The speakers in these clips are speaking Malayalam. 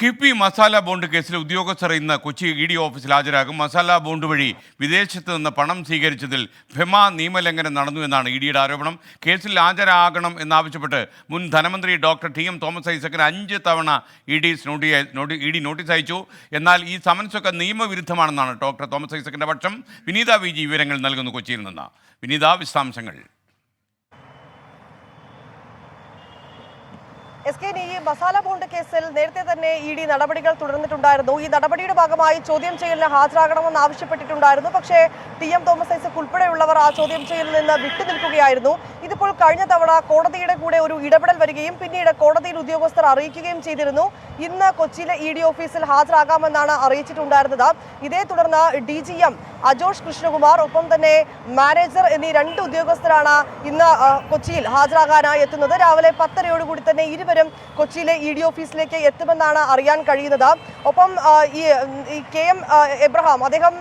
കിഫ്ബി മസാല ബോണ്ട് കേസിൽ ഉദ്യോഗസ്ഥർ ഇന്ന് കൊച്ചി ഇ ഡി ഓഫീസിൽ ഹാജരാകും. മസാല ബോണ്ട് വഴി വിദേശത്ത് നിന്ന് പണം സ്വീകരിച്ചതിൽ ഫെമ നിയമലംഘനം നടന്നു എന്നാണ് ഇ ഡിയുടെ ആരോപണം. കേസിൽ ഹാജരാകണം എന്നാവശ്യപ്പെട്ട് മുൻ ധനമന്ത്രി ഡോക്ടർ ടി എം തോമസ് ഐസക്കിന് അഞ്ച് തവണ E D naughty E D notice അയച്ചു. എന്നാൽ ഈ സമൻസൊക്കെ നിയമവിരുദ്ധമാണെന്നാണ് ഡോക്ടർ തോമസ് ഐസക്കിന്റെ പക്ഷം. വിനീത വി ജി വിവരങ്ങൾ നൽകുന്നു കൊച്ചിയിൽ നിന്ന്. വിനീത വിശദാംശങ്ങൾ. എസ് കെ ഈ മസാല ബോണ്ട് കേസിൽ നേരത്തെ തന്നെ ഇ ഡി നടപടികൾ തുടർന്നിട്ടുണ്ടായിരുന്നു. ഈ നടപടിയുടെ ഭാഗമായി ചോദ്യം ചെയ്യലിന് ഹാജരാകണമെന്ന് ആവശ്യപ്പെട്ടിട്ടുണ്ടായിരുന്നു. പക്ഷേ ടി എം തോമസ് ഐസക് ഉൾപ്പെടെയുള്ളവർ ആ ചോദ്യം ചെയ്യലിൽ നിന്ന് വിട്ടുനിൽക്കുകയായിരുന്നു. ഇതിപ്പോൾ കഴിഞ്ഞ തവണ കോടതിയുടെ കൂടെ ഒരു ഇടപെടൽ വരികയും പിന്നീട് കോടതിയിൽ ഉദ്യോഗസ്ഥർ അറിയിക്കുകയും ചെയ്തിരുന്നു. ഇന്ന് കൊച്ചിയിലെ ഇ ഡി ഓഫീസിൽ ഹാജരാകാമെന്നാണ് അറിയിച്ചിട്ടുണ്ടായിരുന്നത്. ഇതേ തുടർന്ന് D G M Ajosh Krishnakumar ഒപ്പം തന്നെ മാനേജർ എന്നീ രണ്ട് ഉദ്യോഗസ്ഥരാണ് ഇന്ന് കൊച്ചിയിൽ ഹാജരാകാനായി എത്തുന്നത്. രാവിലെ പത്തരയോടുകൂടി തന്നെ ഇരുവരും കൊച്ചിയിലെ ഇ ഡി ഓഫീസിലേക്ക് എത്തുമെന്നാണ് അറിയാൻ കഴിയുന്നത്. ഒപ്പം ഈ കെ എം എബ്രഹാം അദ്ദേഹം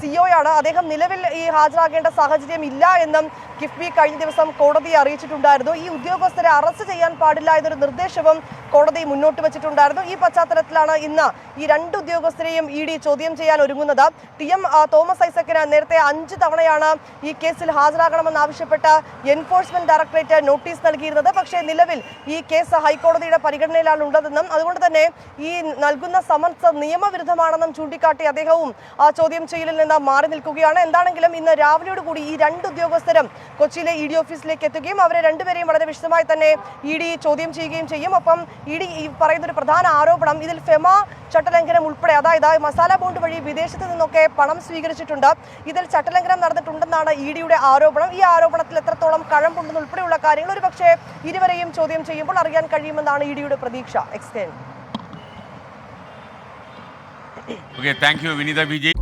സിഒയാണ് അദ്ദേഹം നിലവിൽ ഈ ഹാജരാകേണ്ട സാഹചര്യം ഇല്ല എന്നും കിഫ്ബി കഴിഞ്ഞ ദിവസം കോടതിയെ അറിയിച്ചിട്ടുണ്ടായിരുന്നു. ഈ ഉദ്യോഗസ്ഥരെ അറസ്റ്റ് ചെയ്യാൻ പാടില്ല എന്നൊരു നിർദ്ദേശവും കോടതി മുന്നോട്ട് വെച്ചിട്ടുണ്ടായിരുന്നു. ഈ പശ്ചാത്തലത്തിലാണ് ഇന്ന് ഈ രണ്ട് ഉദ്യോഗസ്ഥരെയും ഇ ഡി ചോദ്യം ചെയ്യാൻ ഒരുങ്ങുന്നത്. ടി എം തോമസ് ഐസക്കിന് നേരത്തെ അഞ്ച് തവണയാണ് ഈ കേസിൽ ഹാജരാകണമെന്നാവശ്യപ്പെട്ട് എൻഫോഴ്സ്മെന്റ് ഡയറക്ടറേറ്റ് നോട്ടീസ് നൽകിയിരുന്നത്. പക്ഷേ നിലവിൽ ഈ കേസ് ഹൈക്കോടതിയുടെ പരിഗണനയിലാണ് ഉള്ളതെന്നും അതുകൊണ്ട് തന്നെ ഈ നൽകുന്ന സമൻസ് നിയമവിരുദ്ധമാണെന്നും ചൂണ്ടിക്കാട്ടി അദ്ദേഹവും ആ ചോദ്യം ചെയ്യലിൽ നിന്ന് മാറി നിൽക്കുകയാണ്. എന്താണെങ്കിലും ഇന്ന് രാവിലെയോട് കൂടി ഈ രണ്ട് ഉദ്യോഗസ്ഥരും കൊച്ചിയിലെ ഇ ഡി ഓഫീസിലേക്ക് എത്തുകയും അവരെ രണ്ടുപേരെയും വളരെ വിശദമായി തന്നെ ഇ ഡി ചോദ്യം ചെയ്യുകയും ചെയ്യും. ഒപ്പം ഇ ഡി പറയുന്ന ഒരു പ്രധാന ആരോപണം ഇതിൽ ഫെമ ചട്ടലംഘനം ഉൾപ്പെടെ അതായത് മസാല ബോണ്ട് വഴി വിദേശത്ത് നിന്നൊക്കെ പണം സ്വീകരിച്ചിട്ടുണ്ട്. ഇതിൽ ചട്ടലംഘനം നടന്നിട്ടുണ്ടെന്നാണ് ഇ ഡിയുടെ ആരോപണം. ഈ ആരോപണത്തിൽ എത്രത്തോളം കഴമ്പുണ്ടെന്ന് ഉൾപ്പെടെയുള്ള കാര്യങ്ങൾ ഒരു പക്ഷേ ഇരുവരെയും ചോദ്യം ചെയ്യുമ്പോൾ അറിയാൻ കഴിയുമെന്നാണ് ഇ ഡിയുടെ പ്രതീക്ഷ. എക്സ്റ്റേൻ okay thank you Vineetha V G